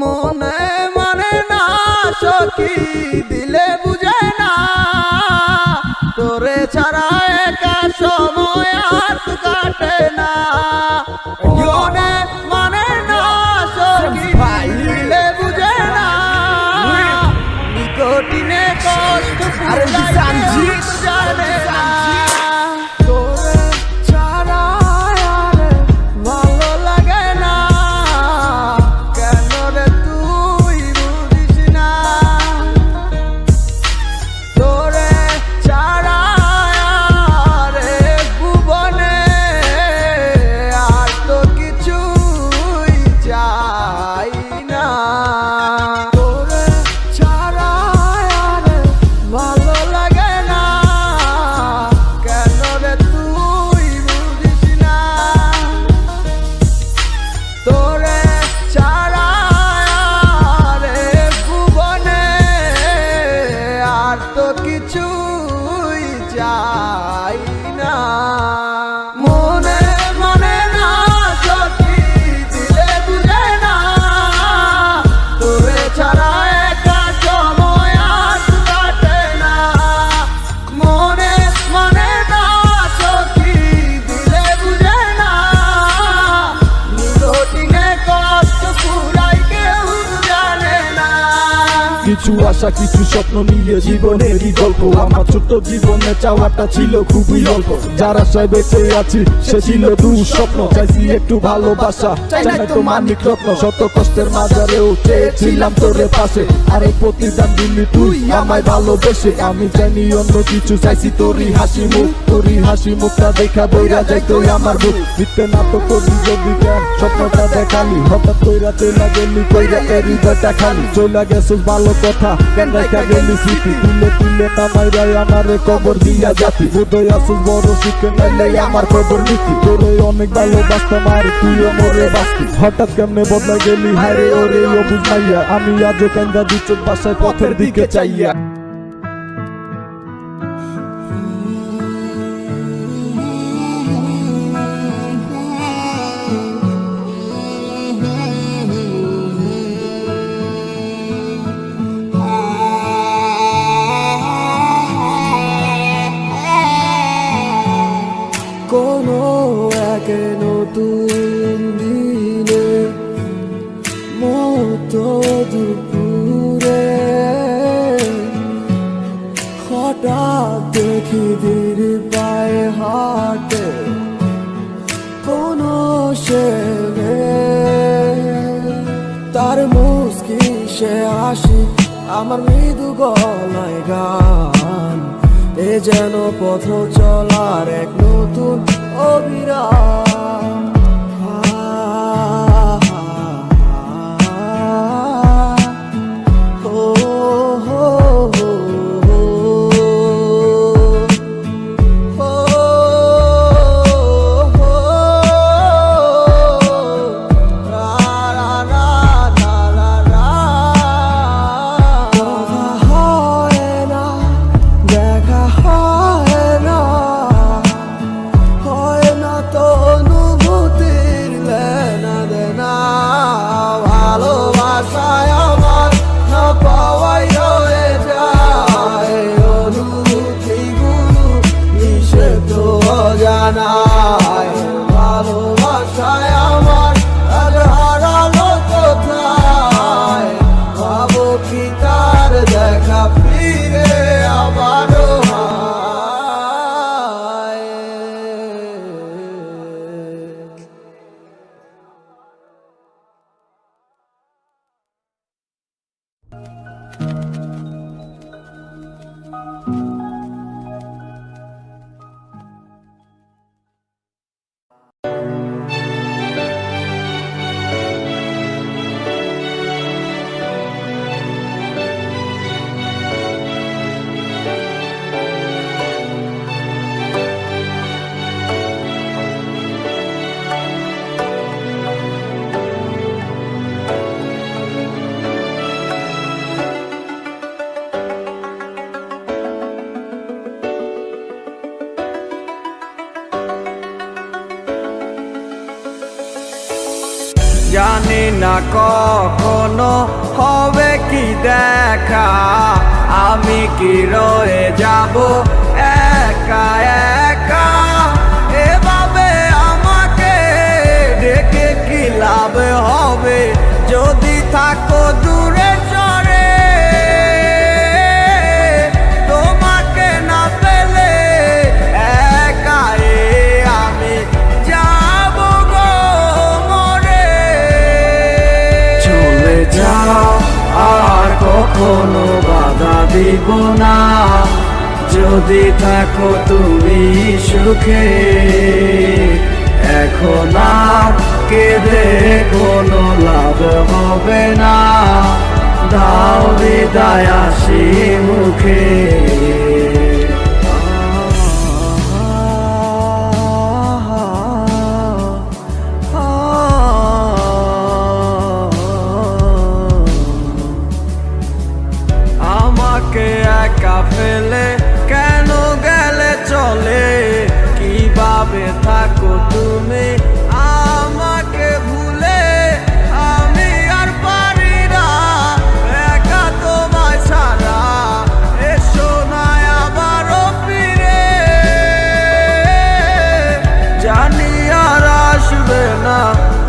মনে মনে না সখী। আশা কিছু স্বপ্ন? নিয়ে জীবনেরই গল্প? আমার ছোট্ট জীবনে চাওয়াটা ছিল খুবই অল্প। যারা সবাই বেঁচে আছি সে ছিল দু স্বপ্ন চাইছি একটু ভালোবাসা চাই না তো মানিক রত্ন শত কষ্টের মাঝারেও চেয়েছিলাম তোরে পাশে। আরে প্রতিদান দিলি তুই আমায় ভালোবেসে। আমি জানি অন্য কিছু চাইছি তোরই হাসি মুখ। তোরই হাসি মুখটা দেখা বইরা যাই তুই আমার বুক মিথ্যে নাটক করবি যদি স্বপ্নটা দেখালি। হঠাৎ কইরা চইলা গেলি কইরা এর হৃদয়টা খালি। চইলা গেছিস ভালো কথা কেন রেখা গেলি স্মৃতি তুলে তুলে নামাই আমারে কবর দিয়া জাতি বোধই আসিস বড় শিখে নাইলে আমার খবর নীতি তোরে অনেক ভালোবাসতাম আর তুইও মরে বাঁচতি হঠাৎ কেমনে বদলা গেলি হারে ওরে ও বুঝাইয়া আমি আজও কেন্দা দু চোখ বাসায় পথের দিকে চাইয়া নতুন দিনে মতো দুপুরে হঠাৎ দেখি ধীর পায়ে হাটে কোনো সে তার মুস্কি সে আসি আমার মৃদু গলায় গান। এ যেন পথ চলার এক নতুন অবিরাম না কখনো হবে কি দেখা? আমি কি রয়ে যাব একা কখনো বাধা দিব না। যদি থাকো তুমি সুখে, এখন আর কেঁদে কোনো লাভ হবে না। দাও বিদায় আসি মুখে। আমাকে একা ফেলে? কেন গেলে চলে? কীভাবে থাকো তুমি? আমাকে আমি আর পারি না। একা এসো না ফিরে। জানি আর না,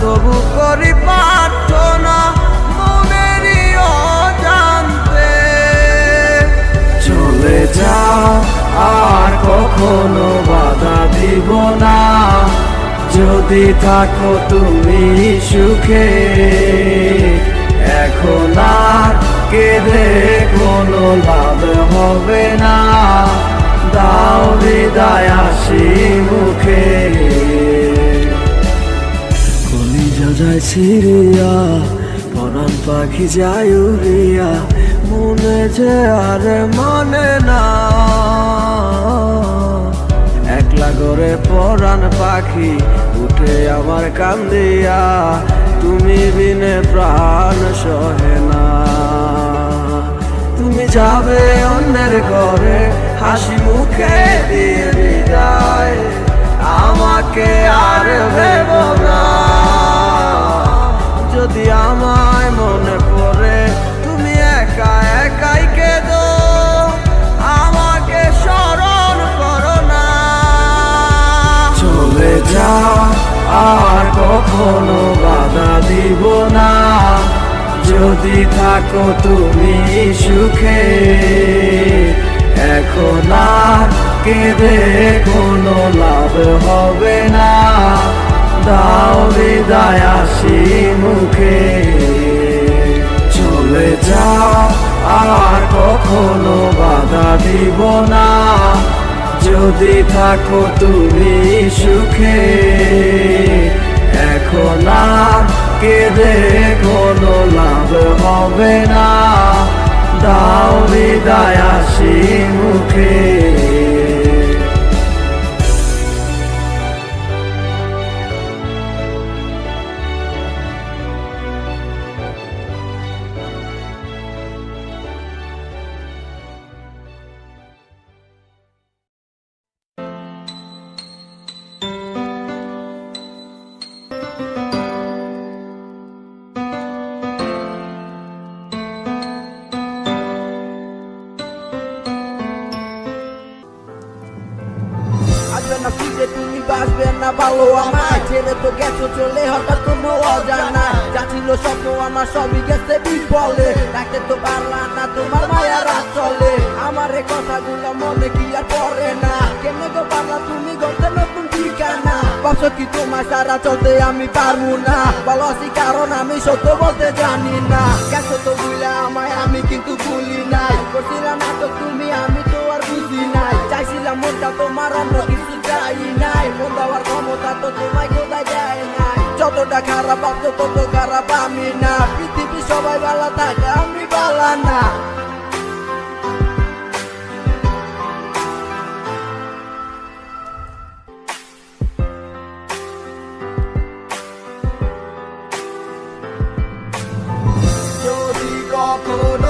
তবু করি কখনো বাধা দিব না। যদি থাকো তুমি সুখে, এখন আর কেঁদে কোনো লাভ হবে না। দাও হৃদয় আসি মুখে। কলিজা যায় সিরিয়া পরাণ পাখি যায় উড়িয়া, মনে যে আর মানে না। করে পরাণ পাখি উঠে আমার কান্দিয়া, তুমি বিনে প্রাণ সহে না। তুমি যাবে অন্যের ঘরে, হাসি মুখে দিয়ে যদি থাকো তুমি সুখে, এখন আর কেঁদে কোনো লাভ হবে না। দাও বিদায় আসি মুখে। চলে যাও, আর কখনো বাধা দিব না। যদি থাকো তুমি সুখে এখন আর কেঁদে কোনো লাভ হবে না। দাও বিদায় আসি মুখে। না ভালো আমায় ছেড়ে তো গেছো, চলে হঠাৎ কোনো অজানা। যা ছিল স্বপ্ন, আমার সবই গেছে বিফলে। ডাকতে তো পারলাম না তোমার মায়া রাত চলে আমার এই কথাগুলো মনে কি আর পড়ে না। কেমনে গো পারলা তুমি গড়তে নতুন ঠিকানা? ভাবছ কি তোমার সারা চলতে আমি পারব না? ভালো আছি কারণ আমি সত্য বলতে জানি না। গেছো তো বুঝলে আমায়, আমি কিন্তু ভুলি নাই। করছিলাম নাটক তুমি, আমি তো আর বুঝি নাই। চাইছিলাম মনটা তোমার অন্য কিছু ক্ষমতা তো তোমায় কোথায় যায় নাই যতটা খারাপ ভাবছ তত খারাপ আমি না। পৃথিবী সবাই ভালো থাকে, আমি ভালো না। কখনো